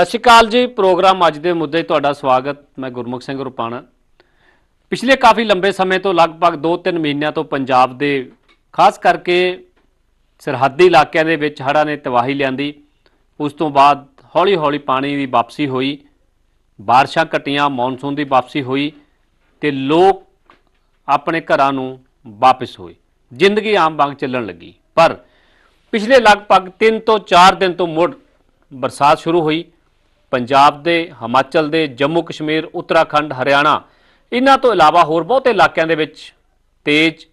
ਸਤਿ ਸ਼੍ਰੀ ਅਕਾਲ ਜੀ, ਪ੍ਰੋਗਰਾਮ ਅੱਜ ਦੇ ਮੁੱਦੇ 'ਤੇ ਤੁਹਾਡਾ ਸਵਾਗਤ। ਮੈਂ ਗੁਰਮੁਖ ਸਿੰਘ ਰੁਪਾਣਾ। ਪਿਛਲੇ ਕਾਫੀ ਲੰਬੇ ਸਮੇਂ ਤੋਂ ਲਗਭਗ 2-3 ਮਹੀਨਿਆਂ ਤੋਂ ਪੰਜਾਬ ਦੇ, ਖਾਸ ਕਰਕੇ ਸਰਹੱਦੀ ਇਲਾਕਿਆਂ ਦੇ ਵਿੱਚ ਹੜ੍ਹਾਂ ਨੇ ਤਬਾਹੀ ਲਿਆਂਦੀ। ਉਸ ਤੋਂ ਬਾਅਦ ਹੌਲੀ-ਹੌਲੀ ਪਾਣੀ ਦੀ ਵਾਪਸੀ ਹੋਈ। ਬਾਰਿਸ਼ਾਂ ਘਟੀਆਂ, ਮੌਨਸੂਨ ਦੀ ਵਾਪਸੀ ਹੋਈ ਤੇ ਲੋਕ ਆਪਣੇ ਘਰਾਂ ਨੂੰ ਵਾਪਸ ਹੋਏ। ਜ਼ਿੰਦਗੀ ਆਮ ਵਾਂਗ ਚੱਲਣ ਲੱਗੀ। ਪਰ ਪਿਛਲੇ ਲਗਭਗ 3 ਤੋਂ 4 ਦਿਨ ਤੋਂ ਮੁੜ ਬਰਸਾਤ ਸ਼ੁਰੂ ਹੋਈ। ਪੰਜਾਬ ਦੇ, ਹਿਮਾਚਲ ਦੇ, ਜੰਮੂ ਕਸ਼ਮੀਰ, ਉੱਤਰਾਖੰਡ, ਹਰਿਆਣਾ, ਇਹਨਾਂ ਤੋਂ ਇਲਾਵਾ ਹੋਰ ਬਹੁਤੇ ਇਲਾਕਿਆਂ ਦੇ ਵਿੱਚ ਤੇਜ਼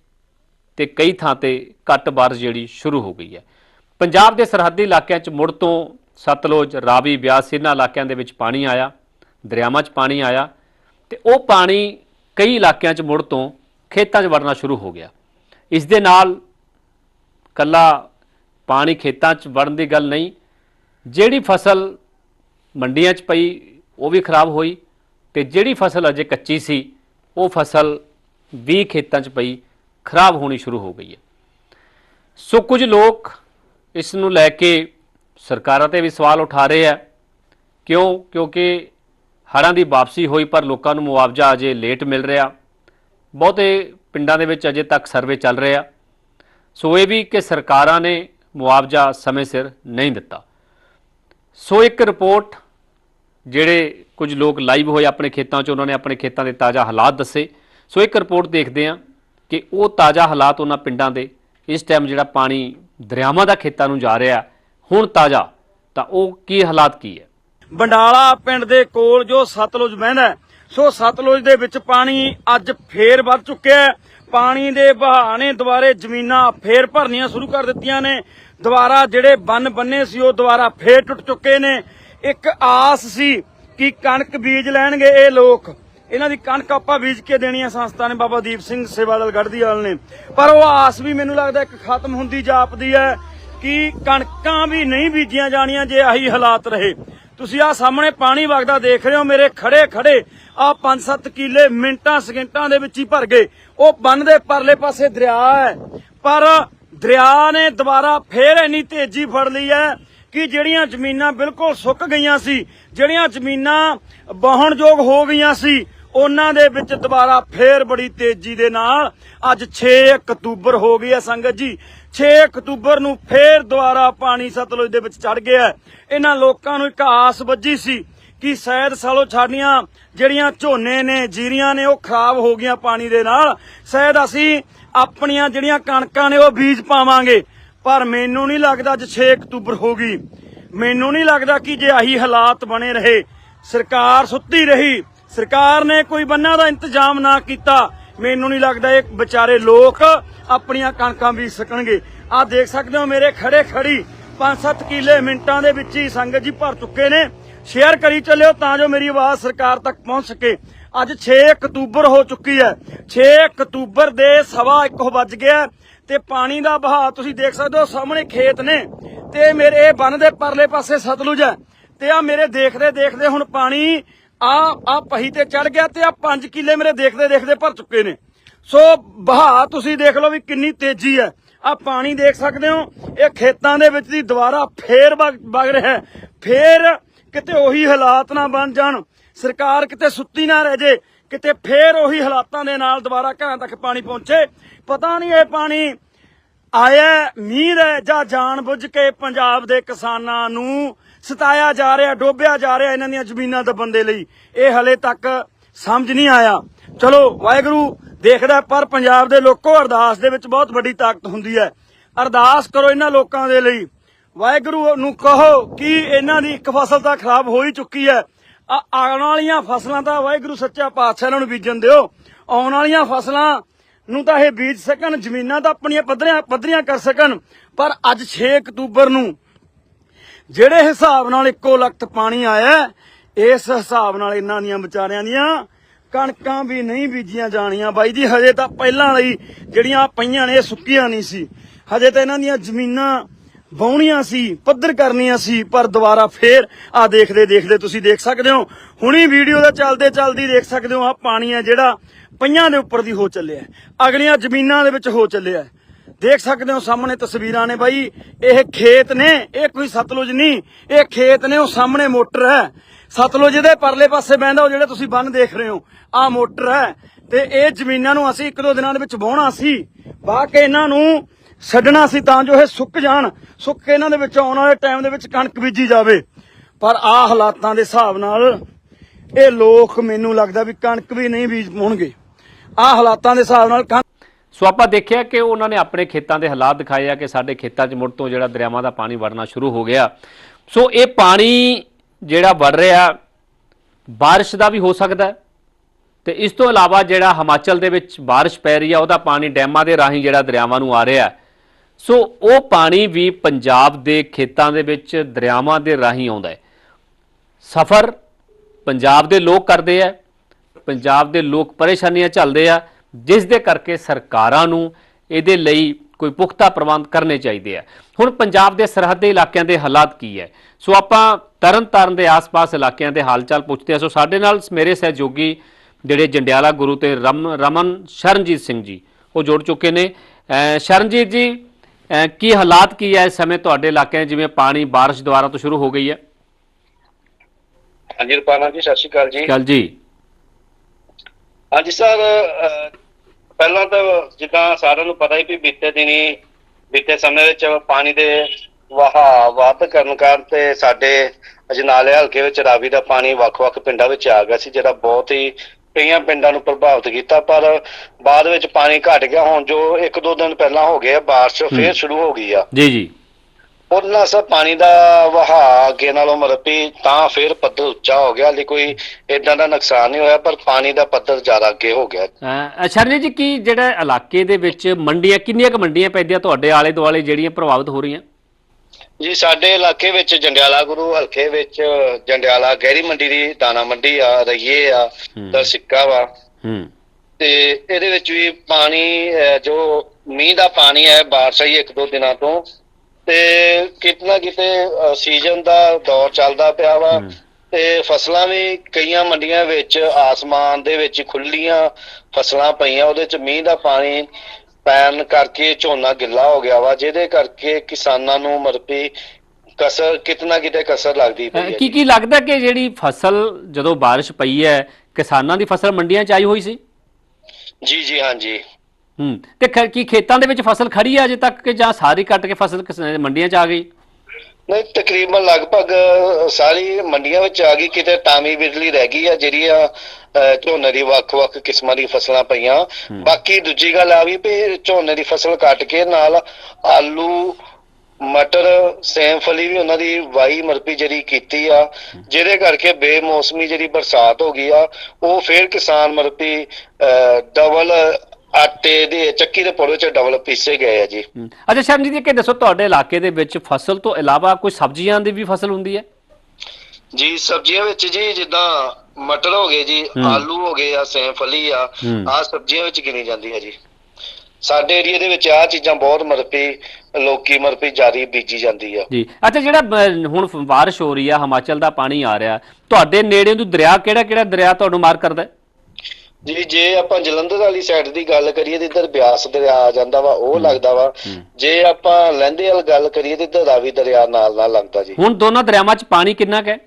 ਤੇ ਕਈ ਥਾਂ ਤੇ ਘੱਟ ਬਾਰਿਸ਼ ਜਿਹੜੀ ਸ਼ੁਰੂ ਹੋ ਗਈ ਹੈ। ਪੰਜਾਬ ਦੇ ਸਰਹੱਦੀ ਇਲਾਕਿਆਂ 'ਚ ਮੁੜ ਤੋਂ ਸਤਲੁਜ, ਰਾਵੀ, ਬਿਆਸ ਇਹਨਾਂ ਇਲਾਕਿਆਂ ਦੇ ਵਿੱਚ ਪਾਣੀ ਆਇਆ, ਦਰਿਆਵਾਂ 'ਚ ਪਾਣੀ ਆਇਆ ਤੇ ਉਹ ਪਾਣੀ ਕਈ ਇਲਾਕਿਆਂ 'ਚ ਮੁੜ ਤੋਂ ਖੇਤਾਂ 'ਚ ਵੜਨਾ ਸ਼ੁਰੂ ਹੋ ਗਿਆ। ਇਸ ਦੇ ਨਾਲ ਕੱਲਾ ਪਾਣੀ ਖੇਤਾਂ 'ਚ ਵੜਨ ਦੀ ਗੱਲ ਨਹੀਂ, ਜਿਹੜੀ ਫਸਲ ਮੰਡੀਆਂ 'ਚ ਪਈ, ਉਹ ਵੀ ਖਰਾਬ ਹੋਈ ਤੇ ਜਿਹੜੀ ਫਸਲ ਅਜੇ ਕੱਚੀ ਸੀ, ਉਹ ਫਸਲ ਵੀ ਖੇਤਾਂ 'ਚ ਪਈ, ਖਰਾਬ ਹੋਣੀ ਸ਼ੁਰੂ ਹੋ ਗਈ ਹੈ। ਸੋ ਕੁਝ ਲੋਕ ਇਸ ਨੂੰ ਲੈ ਕੇ ਸਰਕਾਰਾਂ ਤੇ ਵੀ ਸਵਾਲ ਉਠਾ ਰਹੇ ਆ। ਕਿਉਂ? ਕਿਉਂਕਿ ਹੜ੍ਹਾਂ ਦੀ ਵਾਪਸੀ ਹੋਈ, ਪਰ ਲੋਕਾਂ ਨੂੰ ਮੁਆਵਜ਼ਾ ਅਜੇ ਲੇਟ ਮਿਲ ਰਿਹਾ। ਬਹੁਤੇ ਪਿੰਡਾਂ ਦੇ ਵਿੱਚ ਅਜੇ ਤੱਕ ਸਰਵੇ ਚੱਲ ਰਿਹਾ ਸੋ ਇਹ ਵੀ ਕਿ ਸਰਕਾਰਾਂ ਨੇ ਮੁਆਵਜ਼ਾ ਸਮੇਂ ਸਿਰ ਨਹੀਂ ਦਿੱਤਾ। ਸੋ ਇੱਕ ਰਿਪੋਰਟ ਜਿਹੜੇ ਕੁਝ ਲੋਕ ਲਾਈਵ ਹੋਏ ਆਪਣੇ ਖੇਤਾਂ 'ਚ, ਉਹਨਾਂ ਨੇ ਆਪਣੇ ਖੇਤਾਂ ਦੇ ਤਾਜ਼ਾ ਹਾਲਾਤ ਦੱਸੇ। ਸੋ ਇੱਕ ਰਿਪੋਰਟ ਦੇਖਦੇ ਹਾਂ ਕਿ ਉਹ ਤਾਜ਼ਾ ਹਾਲਾਤ ਉਹਨਾਂ ਪਿੰਡਾਂ ਦੇ, ਇਸ ਟਾਈਮ ਜਿਹੜਾ ਪਾਣੀ ਦਰਿਆਵਾਂ ਦਾ ਖੇਤਾਂ ਨੂੰ ਜਾ ਰਿਹਾ, ਹੁਣ ਤਾਜ਼ਾ, ਤਾਂ ਉਹ ਕੀ ਹਾਲਾਤ ਕੀ ਹੈ? ਬੰਡਾਲਾ ਪਿੰਡ ਦੇ ਕੋਲ ਜੋ ਸਤਲੁਜ ਵਹਿੰਦਾ ਸੋ ਸਤਲੁਜ ਦੇ ਵਿੱਚ ਪਾਣੀ ਅੱਜ ਫੇਰ ਵੱਧ ਚੁੱਕਿਆ ਹੈ। ਪਾਣੀ ਦੇ ਵਹਾਅ ਨੇ ਦੁਬਾਰੇ ਜ਼ਮੀਨਾਂ ਫੇਰ ਭਰਨੀਆਂ ਸ਼ੁਰੂ ਕਰ ਦਿੱਤੀਆਂ ਨੇ। ਦੁਬਾਰਾ ਜਿਹੜੇ ਬੰਨ ਬੰਨੇ ਸੀ, ਉਹ ਦੁਬਾਰਾ ਫੇਰ ਟੁੱਟ ਚੁੱਕੇ ਨੇ। ਇੱਕ ਆਸ ਸੀ ਕਿ ਕਣਕ ਬੀਜ ਲੈਣਗੇ ਇਹ ਲੋਕ। ਇਹਨਾਂ ਦੀ ਕਣਕ ਆਪਾਂ ਬੀਜ ਕੇ ਦੇਣੀ ਹੈ ਸੰਸਥਾ ਨੇ, ਬਾਬਾ ਦੀਪ ਸਿੰਘ ਸੇਵਾਦਲ ਗੜ੍ਹਦੀ ਨੇ। ਪਰ ਉਹ ਆਸ ਵੀ ਮੈਨੂੰ ਲੱਗਦਾ ਇੱਕ ਖਤਮ ਹੁੰਦੀ ਜਾਪਦੀ ਹੈ ਕਿ ਕਣਕਾਂ ਵੀ ਨਹੀਂ ਬੀਜੀਆਂ ਜਾਣੀਆਂ ਜੇ ਆਹੀ ਹਾਲਾਤ ਰਹੇ। ਤੁਸੀਂ ਆ ਸਾਹਮਣੇ ਪਾਣੀ ਵਗਦਾ ਦੇਖ ਰਹੇ ਹੋ, ਮੇਰੇ ਖੜੇ ਖੜੇ ਆ 5-7 ਕਿਲੇ ਮਿੰਟਾਂ ਸਕਿੰਟਾਂ ਦੇ ਵਿੱਚ ਹੀ ਭਰ ਗਏ। ਉਹ ਬੰਨ ਦੇ ਪਰਲੇ ਪਾਸੇ ਦਰਿਆ ਹੈ, ਪਰ ਦਰਿਆ ਨੇ ਦੁਬਾਰਾ ਫੇਰ ਇੰਨੀ ਤੇਜ਼ੀ ਫੜ ਲਈ ਹੈ ਕਿ ਜਿਹੜੀਆਂ ਜ਼ਮੀਨਾਂ ਬਿਲਕੁਲ ਸੁੱਕ ਗਈਆਂ ਸੀ, ਜਿਹੜੀਆਂ ਜ਼ਮੀਨਾਂ ਵਾਹਣਯੋਗ ਹੋ ਗਈਆਂ ਸੀ, ਉਹਨਾਂ ਦੇ ਵਿੱਚ ਦੁਬਾਰਾ ਫੇਰ ਬੜੀ ਤੇਜ਼ੀ ਦੇ ਨਾਲ ਅੱਜ 6 ਅਕਤੂਬਰ ਹੋ ਗਈ ਹੈ ਸੰਗਤ ਜੀ। 6 ਅਕਤੂਬਰ ਨੂੰ ਫੇਰ ਦੁਬਾਰਾ ਪਾਣੀ ਸਤਲੁਜ ਦੇ ਵਿੱਚ ਚੜ ਗਿਆ ਇਹਨਾਂ ਲੋਕਾਂ ਨੂੰ ਇੱਕ ਆਸ ਵੱਜੀ ਸੀ ਕਿ ਸ਼ਾਇਦ ਸਾਲੋ ਛਾਡੀਆਂ ਜਿਹੜੀਆਂ ਝੋਨੇ ਨੇ, ਜੀਰੀਆਂ ਨੇ, ਉਹ ਖਰਾਬ ਹੋ ਗਈਆਂ ਪਾਣੀ ਦੇ ਨਾਲ। ਸ਼ਾਇਦ ਅਸੀਂ ਆਪਣੀਆਂ ਜਿਹੜੀਆਂ ਕਣਕਾਂ ਨੇ, ਉਹ ਬੀਜ ਪਾਵਾਂਗੇ। ਪਰ ਮੈਨੂੰ ਨਹੀਂ ਲੱਗਦਾ ਅੱਜ 6 ਅਕਤੂਬਰ ਹੋ ਗਈ। ਮੈਨੂੰ ਨਹੀਂ ਲੱਗਦਾ ਕਿ ਜੇ ਆਹੀ ਹਾਲਾਤ ਬਣੇ ਰਹੇ, ਸਰਕਾਰ ਸੁੱਤੀ ਰਹੀ, ਸਰਕਾਰ ਨੇ ਕੋਈ ਬੰਨਾ ਦਾ ਇੰਤਜ਼ਾਮ ਨਾ ਕੀਤਾ, ਮੈਨੂੰ ਨਹੀਂ ਲੱਗਦਾ ਇਹ ਵਿਚਾਰੇ ਲੋਕ ਆਪਣੀਆਂ ਕਣਕਾਂ ਬੀਜ ਸਕਣਗੇ। ਆਹ ਦੇਖ ਸਕਦੇ ਹੋ ਮੇਰੇ ਖੜੇ ਖੜੀ 5-7 ਕਿਲੇ ਮਿੰਟਾਂ ਦੇ ਵਿੱਚ ਹੀ ਸੰਗਤ ਜੀ ਭਰ ਚੁੱਕੇ ਨੇ। ਸ਼ੇਅਰ ਕਰੀ ਚੱਲਿਓ ਤਾਂ ਜੋ ਮੇਰੀ ਆਵਾਜ਼ ਸਰਕਾਰ ਤੱਕ ਪਹੁੰਚ ਸਕੇ। ਅੱਜ 6 ਅਕਤੂਬਰ ਹੋ ਚੁੱਕੀ ਹੈ। 6 ਅਕਤੂਬਰ ਦੇ ਸਵਾ 1 ਵੱਜ ਗਿਆ ਤੇ ਪਾਣੀ ਦਾ ਬਹਾਅ ਤੁਸੀਂ ਦੇਖ ਸਕਦੇ ਹੋ, ਸਾਹਮਣੇ ਖੇਤ ਨੇ। ਤੇ ਮੇਰੇ ਇਹ ਬੰਨ ਦੇ ਪਰਲੇ ਪਾਸੇ ਸਤਲੁਜ ਹੈ। ਤੇ ਆ ਮੇਰੇ ਦੇਖਦੇ ਦੇਖਦੇ ਹੁਣ ਪਾਣੀ ਆ ਆ ਪਹੀ ਤੇ ਚੜ ਗਿਆ ਤੇ ਆ 5 ਕਿੱਲੇ ਮੇਰੇ ਦੇਖਦੇ ਦੇਖਦੇ ਭਰ ਚੁੱਕੇ ਨੇ। ਸੋ ਵਹਾਅ ਤੁਸੀਂ ਦੇਖ ਲਓ ਵੀ ਕਿੰਨੀ ਤੇਜ਼ੀ ਹੈ। ਆ ਪਾਣੀ ਦੇਖ ਸਕਦੇ ਹੋ, ਇਹ ਖੇਤਾਂ ਦੇ ਵਿੱਚ ਦੀ ਦੁਬਾਰਾ ਫੇਰ ਵਗ ਵਗ ਰਿਹਾ ਹੈ। ਫੇਰ ਕਿਤੇ ਉਹੀ ਹਾਲਾਤ ਨਾ ਬਣ ਜਾਣ। ਸਰਕਾਰ ਕਿਤੇ ਸੁੱਤੀ ਨਾ ਰਹਿ ਜੇ। ਕਿਤੇ ਫੇਰ ਉਹੀ ਹਾਲਾਤਾਂ ਦੇ ਨਾਲ ਦੁਬਾਰਾ ਘਰਾਂ ਤੱਕ ਪਾਣੀ ਪਹੁੰਚੇ। ਪਤਾ ਨਹੀਂ ਇਹ ਪਾਣੀ ਆਇਆ ਮੀਂਹ ਹੈ ਜਾਂ ਜਾਣ ਬੁੱਝ ਕੇ ਪੰਜਾਬ ਦੇ ਕਿਸਾਨਾਂ ਨੂੰ ਸਤਾਇਆ ਜਾ ਰਿਹਾ, ਡੋਬਿਆ ਜਾ ਰਿਹਾ ਇਹਨਾਂ ਦੀਆਂ ਜ਼ਮੀਨਾਂ ਦੱਬਣ ਦੇ ਲਈ। ਇਹ ਹਲੇ ਤੱਕ ਸਮਝ ਨਹੀਂ ਆਇਆ। ਚਲੋ, ਵਾਹਿਗੁਰੂ ਦੇਖਦਾ ਪਰ ਪੰਜਾਬ ਦੇ ਲੋਕੋ ਅਰਦਾਸ ਦੇ ਵਿੱਚ ਬਹੁਤ ਵੱਡੀ ਤਾਕਤ ਹੁੰਦੀ ਹੈ। ਅਰਦਾਸ ਕਰੋ ਇਹਨਾਂ ਲੋਕਾਂ ਦੇ ਲਈ। ਵਾਹਿਗੁਰੂ ਨੂੰ ਕਹੋ ਕਿ ਇਹਨਾਂ ਦੀ ਇੱਕ ਫਸਲ ਤਾਂ ਖਰਾਬ ਹੋ ਹੀ ਚੁੱਕੀ ਹੈ। ਆ ਆਉਣ ਵਾਲੀਆਂ ਫਸਲਾਂ ਤਾਂ ਵਾਹਿਗੁਰੂ ਸੱਚਾ ਪਾਤਸ਼ਾਹ ਇਹਨਾਂ ਨੂੰ ਬੀਜਣ ਦਿਓ। ਆਉਣ ਵਾਲੀਆਂ ਫਸਲਾਂ ਨੂੰ ਤਾਂ ਇਹ ਬੀਜ ਸਕਣ, ਜ਼ਮੀਨਾਂ ਤਾਂ ਆਪਣੀਆਂ ਪੱਧਰੀਆਂ ਪੱਧਰੀਆਂ ਕਰ ਸਕਣ, ਪਰ ਅੱਜ 6 ਅਕਤੂਬਰ ਨੂੰ ਜਿਹੜੇ ਹਿਸਾਬ ਨਾਲ ਇੱਕੋ ਲਖਤ ਪਾਣੀ ਆਇਆ, ਇਸ ਹਿਸਾਬ ਨਾਲ ਇਹਨਾਂ ਦੀਆਂ ਵਿਚਾਰਿਆਂ ਦੀਆਂ ਕਣਕਾਂ ਵੀ ਨਹੀਂ ਬੀਜੀਆਂ ਜਾਣੀਆਂ। ਬਾਈ ਜੀ, ਹਜੇ ਤਾਂ ਪਹਿਲਾਂ ਲਈ ਜਿਹੜੀਆਂ ਪਈਆਂ ਨੇ, ਇਹ ਸੁੱਕੀਆਂ ਨਹੀਂ ਸੀ। ਹਜੇ ਤਾਂ ਇਹਨਾਂ ਦੀਆਂ ਜ਼ਮੀਨਾਂ ਵਾਹੁਣੀਆਂ ਸੀ, ਪੱਧਰ ਕਰਨੀਆਂ ਸੀ, ਪਰ ਦੁਬਾਰਾ ਫੇਰ ਆ ਦੇਖਦੇ ਦੇਖਦੇ ਤੁਸੀਂ ਦੇਖ ਸਕਦੇ ਹੋ। ਹੁਣੀ ਵੀਡੀਓ ਦਾ ਚੱਲਦੇ ਚੱਲਦੀ ਦੇਖ ਸਕਦੇ ਹੋ ਆ ਪਾਣੀ ਹੈ ਜਿਹੜਾ ਪਈਆਂ ਦੇ ਉੱਪਰ ਦੀ ਹੋ ਚੱਲਿਆ ਅਗਲੀਆਂ ਜ਼ਮੀਨਾਂ ਦੇ ਵਿੱਚ ਹੋ ਚੱਲਿਆ ਦੇਖ ਸਕਦੇ ਹੋ ਸਾਹਮਣੇ ਤਸਵੀਰਾਂ ਨੇ ਬਾਈ, ਇਹ ਖੇਤ ਨੇ, ਇਹ ਕੋਈ ਸਤਲੁਜ ਨਹੀਂ, ਇਹ ਖੇਤ ਨੇ, ਉਹ ਸਾਹਮਣੇ ਮੋਟਰ ਹੈ। ਸਤਲੁਜ ਦੇ ਪਰਲੇ ਪਾਸੇ ਬਹਿੰਦਾ ਉਹ ਜਿਹੜੇ ਤੁਸੀਂ ਬੰਨ ਦੇਖ ਰਹੇ ਹੋ, ਆਹ ਮੋਟਰ ਹੈ। ਤੇ ਇਹ ਜ਼ਮੀਨਾਂ ਨੂੰ ਅਸੀਂ ਇੱਕ ਦੋ ਦਿਨਾਂ ਦੇ ਵਿੱਚ ਵਾਹੁਣਾ ਸੀ। ਵਾਹ ਕੇ ਇਹਨਾਂ ਨੂੰ ਛੱਡਣਾ ਸੀ ਤਾਂ ਜੋ ਇਹ ਸੁੱਕ ਜਾਣ, ਸੁੱਕ ਕੇ ਇਹਨਾਂ ਦੇ ਵਿੱਚ ਆਉਣ ਵਾਲੇ ਟਾਈਮ ਦੇ ਵਿੱਚ ਕਣਕ ਬੀਜੀ ਜਾਵੇ। ਪਰ ਆ ਹਾਲਾਤਾਂ ਦੇ ਹਿਸਾਬ ਨਾਲ ਇਹ ਲੋਕ ਮੈਨੂੰ ਲੱਗਦਾ ਵੀ ਕਣਕ ਵੀ ਨਹੀਂ ਬੀਜ ਪਾਉਣਗੇ। ਆ ਹਾਲਾਤਾਂ ਦੇ ਹਿਸਾਬ ਨਾਲ ਸੋ ਆਪਾਂ ਦੇਖਿਆ ਕਿ ਉਹਨਾਂ ਨੇ ਆਪਣੇ ਖੇਤਾਂ ਦੇ ਹਾਲਾਤ ਦਿਖਾਏ ਆ ਕਿ ਸਾਡੇ ਖੇਤਾਂ 'ਚ ਮੁੜ ਤੋਂ ਜਿਹੜਾ ਦਰਿਆਵਾਂ ਦਾ ਪਾਣੀ ਵੜਨਾ ਸ਼ੁਰੂ ਹੋ ਗਿਆ। ਸੋ ਇਹ ਪਾਣੀ ਜਿਹੜਾ ਵੜ ਰਿਹਾ, ਬਾਰਿਸ਼ ਦਾ ਵੀ ਹੋ ਸਕਦਾ ਤੇ ਇਸ ਤੋਂ ਇਲਾਵਾ ਜਿਹੜਾ ਹਿਮਾਚਲ ਦੇ ਵਿੱਚ ਬਾਰਿਸ਼ ਪੈ ਰਹੀ ਆ, ਉਹਦਾ ਪਾਣੀ ਡੈਮਾਂ ਦੇ ਰਾਹੀਂ ਜਿਹੜਾ ਦਰਿਆਵਾਂ ਨੂੰ ਆ ਰਿਹਾ ਸੋ ਉਹ ਪਾਣੀ ਵੀ ਪੰਜਾਬ ਦੇ ਖੇਤਾਂ ਦੇ ਵਿੱਚ ਦਰਿਆਵਾਂ ਦੇ ਰਾਹੀਂ ਆਉਂਦਾ ਹੈ। ਸਫਰ ਪੰਜਾਬ ਦੇ ਲੋਕ ਕਰਦੇ ਆ, ਪੰਜਾਬ ਦੇ ਲੋਕ ਪਰੇਸ਼ਾਨੀਆਂ ਝੱਲਦੇ ਆ, ਜਿਸ ਦੇ ਕਰਕੇ ਸਰਕਾਰਾਂ ਨੂੰ ਇਹਦੇ ਲਈ ਕੋਈ ਪੁਖਤਾ ਪ੍ਰਬੰਧ ਕਰਨੇ ਚਾਹੀਦੇ ਆ। ਹੁਣ ਪੰਜਾਬ ਦੇ ਸਰਹੱਦੀ ਇਲਾਕਿਆਂ ਦੇ ਹਾਲਾਤ ਕੀ ਹੈ? ਸੋ ਆਪਾਂ ਤਰਨਤਾਰਨ ਦੇ ਆਸ-ਪਾਸ ਇਲਾਕਿਆਂ ਦੇ ਹਾਲਚਾਲ ਪੁੱਛਦੇ ਆ। ਸੋ ਸਾਡੇ ਨਾਲ ਮੇਰੇ ਸਹਿਯੋਗੀ ਜਿਹੜੇ ਜੰਡਿਆਲਾ ਗੁਰੂ ਤੇ ਰਮ- ਰਮਨ ਸ਼ਰਨਜੀਤ ਸਿੰਘ ਜੀ, ਉਹ ਜੁੜ ਚੁੱਕੇ ਨੇ। ਸ਼ਰਨਜੀਤ ਜੀ ਕੀ ਹਾਲਾਤ ਕੀ ਹੈ ਇਸ ਸਮੇਂ ਤੁਹਾਡੇ ਇਲਾਕਿਆਂ 'ਚ ਜਿਵੇਂ ਪਾਣੀ ਬਾਰਿਸ਼ ਦੁਆਰਾ ਤੋਂ ਸ਼ੁਰੂ ਹੋ ਗਈ ਹੈ। ਹਾਂਜੀ ਰੁਪਾਨਾ ਜੀ ਸਤਿ ਸ਼੍ਰੀ ਅਕਾਲ ਜੀ। ਚੱਲ ਜੀ। ਹਾਂਜੀ ਸਰ ਪਹਿਲਾਂ ਤਾਂ ਜਿੱਦਾਂ ਸਾਰਿਆਂ ਨੂੰ ਪਤਾ ਹੀ ਵੀ ਬੀਤੇ ਦਿਨੀ ਬੀਤੇ ਸਮੇਂ ਵਿੱਚ ਪਾਣੀ ਦੇ ਵਹਾਅ ਵੱਧ ਕਰਨ ਕਾਰਨ ਤੇ ਸਾਡੇ ਅਜਨਾਲੇ ਹਲਕੇ ਵਿੱਚ ਰਾਵੀ ਦਾ ਪਾਣੀ ਵੱਖ-ਵੱਖ ਪਿੰਡਾਂ ਵਿੱਚ ਆ ਗਿਆ ਸੀ ਜਿਹੜਾ ਬਹੁਤ ਹੀ ਕਈਆਂ ਪਿੰਡਾਂ ਨੂੰ ਪ੍ਰਭਾਵਿਤ ਕੀਤਾ ਪਰ ਬਾਅਦ ਵਿੱਚ ਪਾਣੀ ਘਟ ਗਿਆ। ਹੁਣ ਜੋ ਇੱਕ ਦੋ ਦਿਨ ਪਹਿਲਾਂ ਹੋ ਗਏ ਆ, ਬਾਰਿਸ਼ ਫੇਰ ਸ਼ੁਰੂ ਹੋ ਗਈ ਆ। ਜੀ ਜੀ। ਉਹਦੇ ਨਾਲ ਸਰ ਪਾਣੀ ਦਾ ਵਹਾਅ ਅੱਗੇ ਨਾਲੋਂ ਮਤਲਬ ਵੀ ਤਾਂ ਫੇਰ ਪੱਧਰ ਉੱਚਾ ਹੋ ਗਿਆ ਹਾਲੇ ਕੋਈ ਇਦਾਂ ਦਾ ਨੁਕਸਾਨ ਨਹੀਂ ਹੋਇਆ ਪਰ ਪਾਣੀ ਦਾ ਪੱਧਰ ਜ਼ਿਆਦਾ ਅੱਗੇ ਹੋ ਗਿਆ। ਅਹ ਸ਼ਰਨੀ ਜੀ ਕੀ ਜਿਹੜਾ ਇਲਾਕੇ ਦੇ ਵਿੱਚ ਮੰਡੀਆਂ ਕਿੰਨੀਆਂ ਕੁ ਮੰਡੀਆਂ ਪੈਂਦੀਆਂ ਤੁਹਾਡੇ ਆਲੇ ਦੁਆਲੇ ਜਿਹੜੀਆਂ ਪ੍ਰਭਾਵਿਤ ਹੋ ਰਹੀਆਂ? ਜੀ ਸਾਡੇ ਇਲਾਕੇ ਵਿੱਚ ਜੰਡਿਆਲਾ ਗੁਰੂ ਹਲਕੇ ਵਿੱਚ ਜੰਡਿਆਲਾ ਗਹਿਰੀ ਮੰਡੀ ਦੀ ਦਾਣਾ ਮੰਡੀ ਆ ਰਈਏ ਆ ਹੂੰ। ਤੇ ਸਿੱਕਾ ਵਾ ਹੂੰ ਤੇ ਇਹਦੇ ਵਿੱਚ ਵੀ ਪਾਣੀ ਜੋ ਮੀਂਹ ਦਾ ਪਾਣੀ ਹੈ ਬਾਰਿਸ਼ ਆਈ ਇੱਕ ਦੋ ਦਿਨਾਂ ਤੋਂ ਤੇ ਕਿਤਨਾ ਕਿਤੇ ਸੀਜ਼ਨ ਦਾ ਦੌਰ ਚੱਲਦਾ ਪਿਆ ਵਾ ਹੂੰ। ਤੇ ਫਸਲਾਂ ਵੀ ਕਈਆਂ ਮੰਡੀਆਂ ਵਿੱਚ ਆਸਮਾਨ ਦੇ ਵਿੱਚ ਖੁੱਲੀਆਂ ਫਸਲਾਂ ਪਈਆਂ ਉਹਦੇ ਚ ਮੀਂਹ ਦਾ ਪਾਣੀ ਪੈਣ ਕਰਕੇ ਝੋਨਾ ਗਿੱਲਾ ਹੋ ਗਿਆ ਵਾ ਜਿਹਦੇ ਕਰਕੇ ਕਿਸਾਨਾਂ ਨੂੰ ਮਰਪੀ ਕਸਰ ਕਿਤਨਾ ਕਿਤੇ ਕਸਰ ਲੱਗਦੀ ਪਈ ਹੈ ਕੀ ਕੀ ਲੱਗਦਾ ਕਿ ਜਿਹੜੀ ਫਸਲ ਜਦੋਂ ਬਾਰਿਸ਼ ਪਈ ਹੈ ਕਿਸਾਨਾਂ ਦੀ ਫਸਲ ਮੰਡੀਆਂ 'ਚ ਆਈ ਹੋਈ ਸੀ? ਜੀ ਜੀ ਹਾਂਜੀ ਹੂੰ ਤੇ ਕੀ ਖੇਤਾਂ ਦੇ ਵਿੱਚ ਫਸਲ ਖੜੀ ਹੈ ਅਜੇ ਤੱਕ ਕਿ ਜਾਂ ਸਾਰੀ ਕੱਟ ਕੇ ਫਸਲ ਮੰਡੀਆਂ 'ਚ ਆ ਗਈ? ਨਹੀਂ ਤਕਰੀਬਨ ਲਗਭਗ ਸਾਰੀ ਮੰਡੀਆਂ ਵਿੱਚ ਆ ਗਈ ਕਿਤੇ ਟਾਮੀ ਬਿਜਲੀ ਰਹਿ ਗਈ ਆ ਜਿਹੜੀ ਆ ਝੋਨੇ ਦੀ ਵੱਖ-ਵੱਖ ਕਿਸਮਾਂ ਦੀ ਫਸਲਾਂ ਪਈਆਂ। ਬਾਕੀ ਦੂਜੀ ਗੱਲ ਆ ਵੀ ਵੀ ਝੋਨੇ ਦੀ ਫਸਲ ਕੱਟ ਕੇ ਨਾਲ ਆਲੂ ਮਟਰ ਸੇਮਫਲੀ ਵੀ ਉਹਨਾਂ ਦੀ ਵਾਈ ਮਰਪੀ ਜਿਹੜੀ ਕੀਤੀ ਆ ਜਿਹਦੇ ਕਰਕੇ ਬੇਮੌਸਮੀ ਜਿਹੜੀ ਬਰਸਾਤ ਹੋ ਗਈ ਆ ਉਹ ਫੇਰ ਕਿਸਾਨ ਮਰਪੀ ਡਬਲ ਆਟੇ ਦੇ ਚੱਕੀ ਦੇ ਪੁੜ ਵਿੱਚ ਡਬਲ ਪੀਸੇ ਗਏ ਆ ਜੀ। ਅੱਛਾ ਸ਼ਰਨਜੀਤ ਜੀ ਕਿ ਦੱਸੋ ਤੁਹਾਡੇ ਇਲਾਕੇ ਦੇ ਵਿੱਚ ਫਸਲ ਤੋਂ ਇਲਾਵਾ ਕੋਈ ਸਬਜ਼ੀਆਂ ਦੀ ਵੀ ਫਸਲ ਹੁੰਦੀ ਹੈ ਜੀ ਸਬਜ਼ੀਆਂ ਵਿੱਚ ਜੀ ਜਿੱਦਾਂ ਮਟਰ ਹੋ ਗਏ ਜੀ ਹੂੰ। ਆਲੂ ਹੋ ਗਏ ਆ ਸੈਂਫਲੀ ਆ ਹੂੰ। ਆ ਸਬਜ਼ੀਆਂ ਵਿੱਚ ਗਿਣੀ ਜਾਂਦੀ ਹੈ ਜੀ ਸਾਡੇ ਏਰੀਆ ਦੇ ਵਿੱਚ ਆ ਚੀਜ਼ਾਂ ਬਹੁਤ ਮਰਪੀ ਲੋਕੀ ਮਰਪੀ ਜਾਰੀ ਬੀਜੀ ਜਾਂਦੀ ਆ ਜੀ ਅੱਛਾ ਜਿਹੜਾ ਬ- ਹੁਣ ਫ- ਬਾਰਿਸ਼ ਹੋ ਰਹੀ ਆ ਹਿਮਾਚਲ ਦਾ ਪਾਣੀ ਆ ਰਿਹਾ ਤੁਹਾਡੇ ਨੇੜੇ ਨੂੰ ਦਰਿਆ ਕਿਹੜਾ ਕਿਹੜਾ ਦਰਿਆ ਤੁਹਾਨੂੰ ਮਾਰ ਕਰਦਾ ਹੈ? ਜੀ ਜੇ ਆਪਾਂ ਜਲੰਧਰ ਵਾਲੀ ਸਾਈਡ ਦੀ ਗੱਲ ਕਰੀਏ ਤੇ ਇੱਧਰ ਬਿਆਸ ਦਰਿਆ ਆ ਜਾਂਦਾ ਵਾ ਉਹ ਲੱਗਦਾ ਵਾ। ਜੇ ਆਪਾਂ ਲਹਿੰਦੇ ਵਾਲ ਗੱਲ ਕਰੀਏ ਤੇ ਇੱਧਰ ਰਾਵੀ ਦਰਿਆ ਨਾਲ ਨਾਲ ਲੱਗਦਾ ਜੀ। ਹੁਣ ਦੋਨਾਂ ਦਰਿਆਵਾਂ 'ਚ ਪਾਣੀ ਕਿੰਨਾ ਕੁ ਹੈ?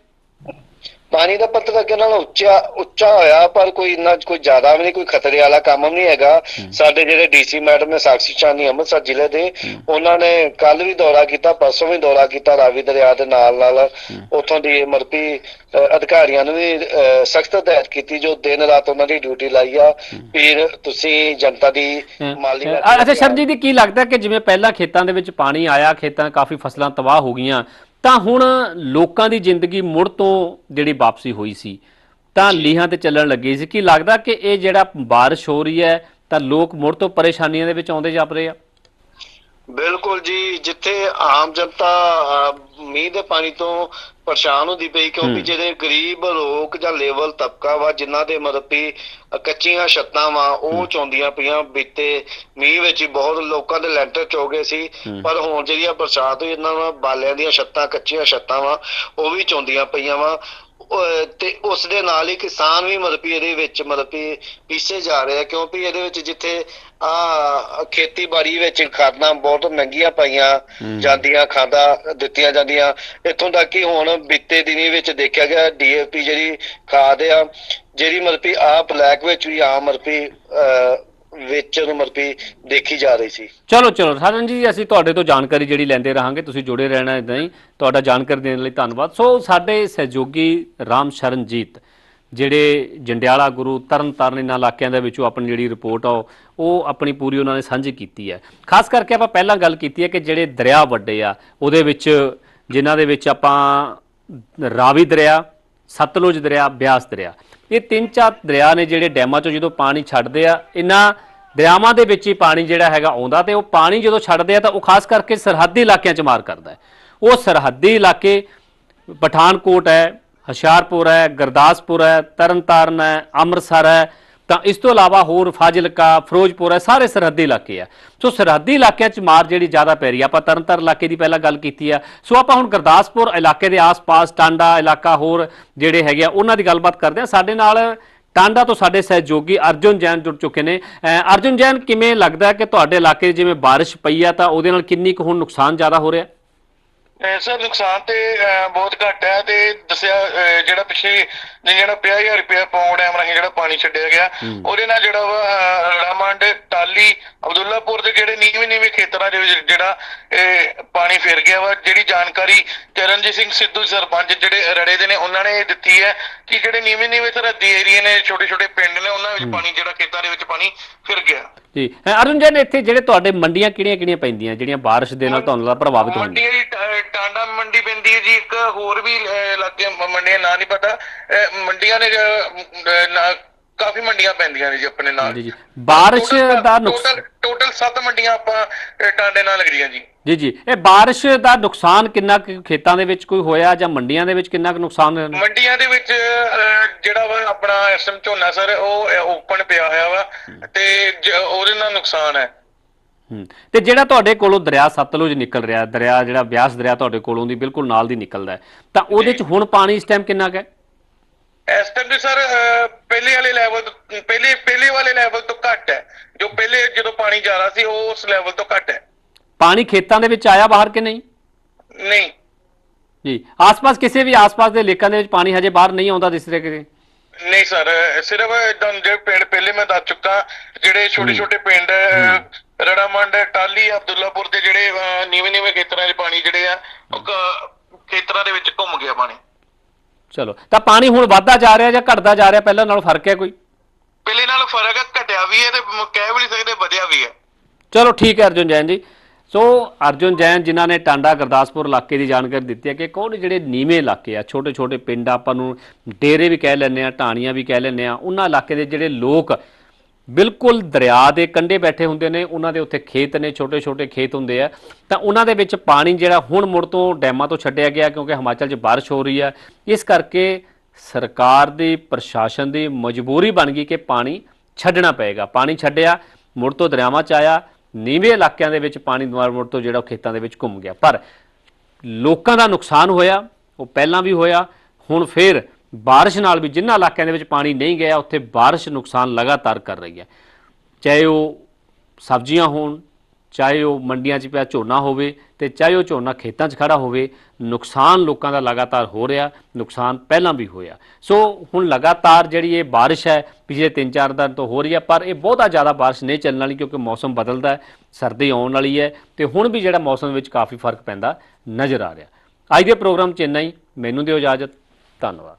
ਪਾਣੀ ਦਾ ਪੱਧਰ ਅੱਗੇ ਨਾਲ ਉੱਚਾ ਉੱਚਾ ਹੋਇਆ ਪਰ ਕੋਈ ਇੰਨਾ ਕੋਈ ਜ਼ਿਆਦਾ ਵੀ ਨਹੀਂ ਕੋਈ ਖਤਰੇ ਵਾਲਾ ਕੰਮ ਵੀ ਨਹੀਂ ਹੈਗਾ। ਸਾਡੇ ਜਿਹੜੇ ਡੀਸੀ ਮੈਡਮ ਨੇ ਸਾਕਸ਼ੀ ਚਾਨੀ ਅੰਮ੍ਰਿਤਸਰ ਜ਼ਿਲ੍ਹੇ ਦੇ ਉਹਨਾਂ ਨੇ ਕੱਲ ਵੀ ਦੌਰਾ ਕੀਤਾ ਪਰਸੋਂ ਵੀ ਦੌਰਾ ਕੀਤਾ ਰਾਵੀ ਦਰਿਆ ਦੇ ਨਾਲ ਨਾਲ। ਉੱਥੋਂ ਦੀ ਮਰਪੀ ਅ, ਅਧਿਕਾਰੀਆਂ ਨੂੰ ਵੀ ਸਖਤ ਹਦਾਇਤ ਕੀਤੀ ਜੋ ਦਿਨ ਰਾਤ ਉਹਨਾਂ ਦੀ ਡਿਊਟੀ ਲਾਈ ਆ। ਫਿਰ ਤੁਸੀਂ ਜਨਤਾ ਦੀ ਮਾਲੀ ਅੱਛਾ ਸ਼ਰਨਜੀਤ ਜੀ ਕੀ ਲੱਗਦਾ ਕਿ ਜਿਵੇਂ ਪਹਿਲਾਂ ਖੇਤਾਂ ਦੇ ਵਿੱਚ ਪਾਣੀ ਆਇਆ ਖੇਤਾਂ ਕਾਫੀ ਫਸਲਾਂ ਤਬਾਹ ਹੋ ਗਈਆਂ ਤਾਂ ਹੁਣ ਲੋਕਾਂ ਦੀ ਜ਼ਿੰਦਗੀ ਮੁੜ ਤੋਂ ਜਿਹੜੀ ਵਾਪਸੀ ਹੋਈ ਸੀ ਤਾਂ ਲੀਹਾਂ ਤੇ ਚੱਲਣ ਲੱਗੀ ਸੀ। ਕੀ ਲੱਗਦਾ ਕਿ ਇਹ ਜਿਹੜਾ ਬਾਰਿਸ਼ ਹੋ ਰਹੀ ਹੈ ਤਾਂ ਲੋਕ ਮੁੜ ਤੋਂ ਪਰੇਸ਼ਾਨੀਆਂ ਦੇ ਵਿੱਚ ਆਉਂਦੇ ਜਾਪ ਰਹੇ ਆ? ਬਿਲਕੁਲ ਜੀ ਜਿੱਥੇ ਆਮ ਜਨਤਾ ਮੀਂਹ ਦੇ ਪਾਣੀ ਤੋਂ ਪਰੇਸ਼ਾਨ ਹੁੰਦੀ ਪਈ ਕਿਉਂਕਿ। ਜਿਹੜੇ ਗਰੀਬ ਲੋਕ ਜਾਂ ਲੇਵਲ ਤਬਕਾ ਵਾ ਜਿਨ੍ਹਾਂ ਦੇ ਮਤਲਬ ਕੱਚੀਆਂ ਛੱਤਾਂ ਵਾ ਉਹ ਚੌਂਦੀਆਂ ਪਈਆਂ ਬੀਤੇ ਮੀਂਹ ਵਿੱਚ ਬਹੁਤ ਲੋਕਾਂ ਦੇ ਲੈਂਟਰ ਚੋ ਗਏ ਸੀ। ਪਰ ਹੁਣ ਜਿਹੜੀ ਆ ਬਰਸਾਤ ਹੋਈ ਇਹਨਾਂ ਨਾਲ ਬਾਲਿਆਂ ਦੀਆਂ ਛੱਤਾਂ ਕੱਚੀਆਂ ਛੱਤਾਂ ਵਾ ਉਹ ਵੀ ਚੌਂਦੀਆਂ ਪਈਆਂ ਵਾ ਤੇ ਉਸ ਦੇ ਨਾਲ ਹੀ ਕਿਸਾਨ ਵੀ ਮਤਲਬ ਇਹਦੇ ਵਿੱਚ ਮਤਲਬ ਵੀ ਪੀਸੇ ਜਾ ਰਹੇ ਆ ਕਿਉਂਕਿ ਇਹਦੇ ਵਿੱਚ ਜਿੱਥੇ ਆ ਖੇਤੀਬਾੜੀ ਵਿੱਚ ਖਾਦਾਂ ਬਹੁਤ ਮਹਿੰਗੀਆਂ ਪਾਈਆਂ। ਜਾਂਦੀਆਂ ਖਾਦਾਂ ਦਿੱਤੀਆਂ ਜਾਂਦੀਆਂ। ਇੱਥੋਂ ਤੱਕ ਕਿ ਹੁਣ ਬੀਤੇ ਦਿਨੀ ਵਿੱਚ ਦੇਖਿਆ ਗਿਆ ਡੀਏਪੀ ਜਿਹੜੀ ਖਾਦ ਆ ਜਿਹੜੀ ਮਤਲਬ ਕਿ ਆ ਬਲੈਕ ਵਿੱਚ ਵੀ ਆਮ ਅਹ, ਵਿੱਚ ਨੂੰ ਕਿ ਦੇਖੀ ਜਾ ਰਹੀ ਸੀ। ਚਲੋ ਚਲੋ। ਸਾਰਨ ਜੀ ਅਸੀਂ ਤੁਹਾਡੇ ਤੋਂ ਜਾਣਕਾਰੀ ਜਿਹੜੀ ਲੈਂਦੇ ਰਹਾਂਗੇ ਤੁਸੀਂ ਜੁੜੇ ਰਹਿਣਾ ਇਦਾਂ ਹੀ। ਤੁਹਾਡਾ ਜਾਣਕਾਰੀ ਦੇਣ ਲਈ ਧੰਨਵਾਦ। ਸੋ ਸਾਡੇ ਸਹਿਯੋਗੀ ਰਾਮ ਸ਼ਰਨਜੀਤ ਜਿਹੜੇ ਜੰਡਿਆਲਾ ਗੁਰੂ ਤਰਨ ਤਾਰਨ ਇਹਨਾਂ ਇਲਾਕਿਆਂ ਦੇ ਵਿੱਚੋਂ ਆਪਣੀ ਜਿਹੜੀ ਰਿਪੋਰਟ ਆ ਉਹ- ਉਹ ਆਪਣੀ ਪੂਰੀ ਉਹਨਾਂ ਨੇ ਸਾਂਝੀ ਕੀਤੀ ਹੈ। ਖਾਸ ਕਰਕੇ ਆਪਾਂ ਪਹਿਲਾਂ ਗੱਲ ਕੀਤੀ ਹੈ ਕਿ ਜਿਹੜੇ ਦਰਿਆ ਵੱਡੇ ਆ, ਉਹਦੇ ਵਿੱਚ ਜਿਨ੍ਹਾਂ ਦੇ ਵਿੱਚ ਆਪਾਂ ਰਾਵੀ ਦਰਿਆ, ਸਤਲੁਜ ਦਰਿਆ, ਬਿਆਸ ਦਰਿਆ। ਇਹ ਤਿੰਨ ਚਾਰ ਦਰਿਆ ਨੇ ਜਿਹੜੇ ਡੈਮਾਂ ਚੋਂ ਜਦੋਂ ਪਾਣੀ ਛੱਡਦੇ ਆ, ਇਹਨਾਂ ਦਰਿਆਵਾਂ ਦੇ ਵਿੱਚ ਹੀ ਪਾਣੀ ਜਿਹੜਾ ਹੈਗਾ ਆਉਂਦਾ ਤੇ ਉਹ ਪਾਣੀ ਜਦੋਂ ਛੱਡਦੇ ਆ ਤਾਂ ਉਹ ਖਾਸ ਕਰਕੇ ਸਰਹੱਦੀ ਇਲਾਕਿਆਂ 'ਚ ਮਾਰ ਕਰਦਾ ਹੈ। ਉਹ ਸਰਹੱਦੀ ਇਲਾਕੇ, ਪਠਾਨਕੋਟ ਹੈ ਹੁਸ਼ਿਆਰਪੁਰ ਹੈ, ਗੁਰਦਾਸਪੁਰ ਹੈ, ਤਰਨਤਾਰਨ ਹੈ, ਅੰਮ੍ਰਿਤਸਰ ਹੈ, ਤਾਂ ਇਸ ਤੋਂ ਇਲਾਵਾ ਹੋਰ ਫਾਜ਼ਿਲਕਾ, ਫਿਰੋਜ਼ਪੁਰ ਹੈ, ਸਾਰੇ ਸਰਹੱਦੀ ਇਲਾਕੇ ਆ। ਸੋ ਸਰਹੱਦੀ ਇਲਾਕਿਆਂ 'ਚ ਮਾਰ ਜਿਹੜੀ ਜ਼ਿਆਦਾ ਪੈ ਰਹੀ ਆ, ਆਪਾਂ ਤਰਨਤਾਰਨ ਇਲਾਕੇ ਦੀ ਪਹਿਲਾਂ ਗੱਲ ਕੀਤੀ ਆ। ਸੋ ਆਪਾਂ ਹੁਣ ਗੁਰਦਾਸਪੁਰ ਇਲਾਕੇ ਦੇ ਆਸ-ਪਾਸ ਟਾਂਡਾ ਇਲਾਕਾ ਹੋਰ ਜਿਹੜੇ ਹੈਗੇ ਆ, ਉਹਨਾਂ ਦੀ ਗੱਲਬਾਤ ਕਰਦੇ ਆ। ਸਾਡੇ ਨਾਲ ਟਾਂਡਾ ਤੋਂ ਸਾਡੇ ਸਹਿਯੋਗੀ ਅਰਜੁਨ ਜੈਨ ਜੁੜ ਚੁੱਕੇ ਨੇ। ਅਰਜੁਨ ਜੈਨ, ਕਿਵੇਂ ਲੱਗਦਾ ਕਿ ਤੁਹਾਡੇ ਇਲਾਕੇ ਜਿਵੇਂ ਬਾਰਿਸ਼ ਪਈ ਆ, ਤਾਂ ਉਹਦੇ ਨਾਲ ਕਿੰਨੀ ਕੁ ਹੁਣ ਨੁਕਸਾਨ ਜ਼ਿਆਦਾ ਹੋ ਰਿਹਾ? ਸਰ ਨੁਕਸਾਨ ਤੇ ਬਹੁਤ ਘੱਟ ਹੈ ਤੇ ਦੱਸਿਆ ਜਿਹੜਾ ਪਿਛਲੇ ਦਿਨ ਜਿਹੜਾ 50000 ਰੁਪਏ ਪਾਉਣ ਡੈਮ ਰਾਹੀਂ ਜਿਹੜਾ ਪਾਣੀ ਛੱਡਿਆ ਗਿਆ ਉਹਦੇ ਨਾਲ ਜਿਹੜਾ ਟਾਲੀ ਅਬਦੁੱਲਾਪੁਰ ਦੇ ਜਿਹੜੇ ਨੀਵੇਂ ਨੀਵੇਂ ਖੇਤਰਾਂ ਦੇ ਵਿੱਚ ਜਿਹੜਾ ਇਹ, ਪਾਣੀ ਫਿਰ ਗਿਆ ਵਾ ਜਿਹੜੀ ਜਾਣਕਾਰੀ ਚਰਨਜੀਤ ਸਿੰਘ ਸਿੱਧੂ ਸਰਪੰਚ ਜਿਹੜੇ ਰੜੇ ਦੇ ਨੇ ਉਹਨਾਂ ਨੇ ਇਹ ਦਿੱਤੀ ਹੈ ਕਿ ਜਿਹੜੇ ਨੀਵੇਂ ਨੀਵੇਂ ਸਰਹੱਦੀ ਏਰੀਏ ਨੇ ਛੋਟੇ ਛੋਟੇ ਪਿੰਡ ਨੇ ਉਹਨਾਂ ਵਿੱਚ ਪਾਣੀ ਜਿਹੜਾ ਖੇਤਾਂ ਦੇ ਵਿੱਚ ਪਾਣੀ ਫਿਰ ਗਿਆ। ਜੀ। ਅਰਜੁਨ ਜੈਨ ਇੱਥੇ ਜਿਹੜੇ ਤੁਹਾਡੇ ਮੰਡੀਆਂ ਕਿਹੜੀਆਂ ਕਿਹੜੀਆਂ ਪੈਂਦੀਆਂ? ਜਿਹੜੀਆਂ ਬਾਰਿਸ਼ ਦੇ ਨਾਲ ਤੁਹਾਨੂੰ ਲੱਗਦਾ ਪ੍ਰਭਾਵਿਤ ਹੋਣਗੀਆਂ ਮੰਡੀ ਜਿਹੜੀ ਟਾ- ਟਾਂਡਾ ਮੰਡੀ ਪੈਂਦੀ ਹੈ ਜੀ ਇੱਕ ਹੋਰ ਵੀ ਇਲਾਕੇ ਮੰਡੀਆਂ ਨਾਂ ਨਹੀਂ ਪਤਾ। ਮੰਡੀਆਂ ਨਾ- ਕਾਫੀ ਮੰਡੀਆਂ ਪੈਂਦੀਆਂ ਨੇ ਜੀ ਆਪਣੇ ਨਾਲ। ਜੀ ਜੀ। ਬਾਰਿਸ਼ ਦਾ ਨੁਕਸਾਨ ਟੋਟਲ ਟੋਟਲ 7 ਮੰਡੀਆਂ ਆਪਾਂ ਟਾਂਡੇ ਨਾਲ ਲੱਗਦੀਆਂ ਜੀ। ਜੀ ਜੀ। ਇਹ ਬਾਰਿਸ਼ ਦਾ ਨੁਕਸਾਨ ਕਿੰਨਾ ਕੁ ਖੇਤਾਂ ਦੇ ਵਿੱਚ ਕੋਈ ਹੋਇਆ ਜਾਂ ਮੰਡੀਆਂ ਦੇ ਵਿੱਚ ਕਿੰਨਾ ਕੁ ਨੁਕਸਾਨ ਹੋਇਆ? ਮੰਡੀਆਂ ਦੇ ਵਿੱਚ ਜਿਹੜਾ ਵਾ ਆਪਣਾ ਐਸਐਮ ਝੋਨਾ ਸਰ ਉਹ ਓਪਨ ਪਿਆ ਹੋਇਆ ਵਾ ਤੇ ਉਹਦੇ ਨਾਲ ਨੁਕਸਾਨ ਹੈ। ਤੇ ਜਿਹੜਾ ਤੁਹਾਡੇ ਕੋਲੋਂ ਦਰਿਆ ਸਤਲੁਜ ਨਿਕਲ ਰਿਹਾ ਦਰਿਆ ਜਿਹੜਾ ਬਿਆਸ ਦਰਿਆ ਤੁਹਾਡੇ ਕੋਲੋਂ ਦੀ ਬਿਲਕੁਲ ਨਾਲ ਦੀ ਨਿਕਲਦਾ ਤਾਂ ਉਹਦੇ ਚ ਹੁਣ ਪਾਣੀ ਇਸ ਟਾਈਮ ਕਿੰਨਾ ਕੁ ਹੈ? ਇਸ ਟਾਈਮ ਦੇ ਸਰ ਪਹਿਲੇ ਵਾਲੇ ਲੈਵਲ ਪਹਿਲੇ ਪਹਿਲੇ ਵਾਲੇ ਲੈਵਲ ਤੋਂ ਘੱਟ ਹੈ। ਜੋ ਪਹਿਲੇ ਜਦੋਂ ਪਾਣੀ ਜ਼ਿਆਦਾ ਸੀ ਉਹ ਉਸ ਲੈਵਲ ਤੋਂ ਘੱਟ ਹੈ। ਪਾਣੀ ਖੇਤਾਂ ਦੇ ਵਿੱਚ ਆਇਆ ਬਾਹਰ ਕਿ ਨਹੀਂ? ਨਹੀਂ। ਜੀ। ਆਸ-ਪਾਸ ਕਿਸੇ ਵੀ ਆਸ-ਪਾਸ ਦੇ ਲੇਕਾਂ ਦੇ ਵਿੱਚ ਪਾਣੀ ਹਜੇ ਬਾਹਰ ਨਹੀਂ ਆਉਂਦਾ ਦਿਸ ਰਿਹਾ ਕਿ ਨਹੀਂ ਸਰ ਸਿਰਫ ਇਦਾਂ ਜਿਹੜੇ ਪਿੰਡ ਪਹਿਲੇ ਮੈਂ ਦੱਸ ਚੁੱਕਾ ਜਿਹੜੇ ਛੋਟੇ ਛੋਟੇ ਪਿੰਡ ਰੜਾਮੰਡ ਟਾਲੀ ਅਬਦੁੱਲਾਪੁਰ ਦੇ ਜਿਹੜੇ ਨੀਵੇਂ ਨੀਵੇਂ ਖੇਤਰਾਂ 'ਚ ਪਾਣੀ ਜਿਹੜੇ ਆ ਉਹ ਖੇਤਰਾਂ ਦੇ ਵਿੱਚ ਘੁੰਮ ਗਿਆ ਪਾਣੀ। ਚਲੋ ਤਾਂ ਪਾਣੀ ਹੁਣ ਵੱਧਦਾ ਜਾ ਰਿਹਾ ਜਾਂ ਘਟਦਾ ਜਾ ਰਿਹਾ? ਪਹਿਲਾਂ ਨਾਲੋਂ ਫ਼ਰਕ ਹੈ ਕੋਈ? ਪਹਿਲੇ ਨਾਲ ਫ਼ਰਕ ਹੈ ਘਟਿਆ ਵੀ ਹੈ ਤੇ ਕਹਿ ਵੀ ਨਹੀਂ ਸਕਦੇ ਵਧਿਆ ਵੀ ਹੈ। ਚਲੋ ਠੀਕ ਹੈ ਅਰਜੁਨ ਜੈਨ ਜੀ। ਸੋ ਅਰਜੁਨ ਜੈਨ ਜਿਨ੍ਹਾਂ ਨੇ ਟਾਂਡਾ ਗੁਰਦਾਸਪੁਰ ਇਲਾਕੇ ਦੀ ਜਾਣਕਾਰੀ ਦਿੱਤੀ ਹੈ ਕਿ ਕੌਣ ਜਿਹੜੇ ਨੀਵੇਂ ਇਲਾਕੇ ਆ? ਛੋਟੇ ਛੋਟੇ ਪਿੰਡ ਆਪਾਂ ਨੂੰ ਡੇਰੇ ਵੀ ਕਹਿ ਲੈਂਦੇ ਆ ਢਾਣੀਆਂ ਵੀ ਕਹਿ ਲੈਂਦੇ ਆ ਉਹਨਾਂ ਇਲਾਕੇ ਦੇ ਜਿਹੜੇ ਲੋਕ ਬਿਲਕੁਲ ਦਰਿਆ ਦੇ ਕੰਢੇ ਬੈਠੇ ਹੁੰਦੇ ਨੇ, ਉਹਨਾਂ ਦੇ ਉੱਥੇ ਖੇਤ ਨੇ ਛੋਟੇ ਛੋਟੇ ਖੇਤ ਹੁੰਦੇ ਆ। ਤਾਂ ਉਹਨਾਂ ਦੇ ਵਿੱਚ ਪਾਣੀ ਜਿਹੜਾ ਹੁਣ ਮੁੜ ਤੋਂ ਡੈਮਾਂ ਤੋਂ ਛੱਡਿਆ ਗਿਆ ਕਿਉਂਕਿ ਹਿਮਾਚਲ 'ਚ ਬਾਰਿਸ਼ ਹੋ ਰਹੀ ਹੈ ਇਸ ਕਰਕੇ ਸਰਕਾਰ ਦੀ, ਪ੍ਰਸ਼ਾਸਨ ਦੀ ਮਜਬੂਰੀ ਬਣ ਗਈ ਕਿ ਪਾਣੀ ਛੱਡਣਾ ਪਏਗਾ। ਪਾਣੀ ਛੱਡਿਆ, ਮੁੜ ਤੋਂ ਦਰਿਆਵਾਂ 'ਚ ਆਇਆ, ਨੀਵੇਂ ਇਲਾਕਿਆਂ ਦੇ ਵਿੱਚ ਪਾਣੀ ਦੁਬਾਰਾ ਮੁੜ ਤੋਂ ਜਿਹੜਾ ਉਹ ਖੇਤਾਂ ਦੇ ਵਿੱਚ ਘੁੰਮ ਗਿਆ। ਪਰ ਲੋਕਾਂ ਦਾ ਨੁਕਸਾਨ ਹੋਇਆ, ਉਹ ਪਹਿਲਾਂ ਵੀ ਹੋਇਆ, ਹੁਣ ਫਿਰ ਬਾਰਿਸ਼ ਨਾਲ ਵੀ ਜਿਨ੍ਹਾਂ ਇਲਾਕਿਆਂ ਦੇ ਵਿੱਚ ਪਾਣੀ ਨਹੀਂ ਗਿਆ, ਉੱਥੇ ਬਾਰਿਸ਼ ਨੁਕਸਾਨ ਲਗਾਤਾਰ ਕਰ ਰਹੀ ਹੈ। ਚਾਹੇ ਉਹ ਸਬਜ਼ੀਆਂ ਹੋਣ, ਚਾਹੇ ਉਹ ਮੰਡੀਆਂ 'ਚ ਪਿਆ ਝੋਨਾ ਹੋਵੇ ਤੇ ਚਾਹੇ ਉਹ ਝੋਨਾ ਖੇਤਾਂ 'ਚ ਖੜਾ ਹੋਵੇ, ਨੁਕਸਾਨ ਲੋਕਾਂ ਦਾ ਲਗਾਤਾਰ ਹੋ ਰਿਹਾ, ਨੁਕਸਾਨ ਪਹਿਲਾਂ ਵੀ ਹੋਇਆ। ਸੋ ਹੁਣ ਲਗਾਤਾਰ ਜਿਹੜੀ ਇਹ ਬਾਰਿਸ਼ ਹੈ, ਪਿਛਲੇ 3-4 ਦਿਨ ਤੋਂ ਹੋ ਰਹੀ ਹੈ, ਪਰ ਇਹ ਬਹੁਤਾ ਜ਼ਿਆਦਾ ਬਾਰਿਸ਼ ਨਹੀਂ ਚੱਲਣ ਵਾਲੀ ਕਿਉਂਕਿ ਮੌਸਮ ਬਦਲਦਾ ਹੈ, ਸਰਦੀ ਆਉਣ ਵਾਲੀ ਹੈ ਤੇ ਹੁਣ ਵੀ ਜਿਹੜਾ ਮੌਸਮ ਵਿੱਚ ਕਾਫੀ ਫ਼ਰਕ ਪੈਂਦਾ ਨਜ਼ਰ ਆ ਰਿਹਾ। ਅੱਜ ਦੇ ਪ੍ਰੋਗਰਾਮ 'ਚ ਇੰਨਾ ਹੀ। ਮੈਨੂੰ ਦਿਓ ਇਜਾਜ਼ਤ। ਧੰਨਵਾਦ।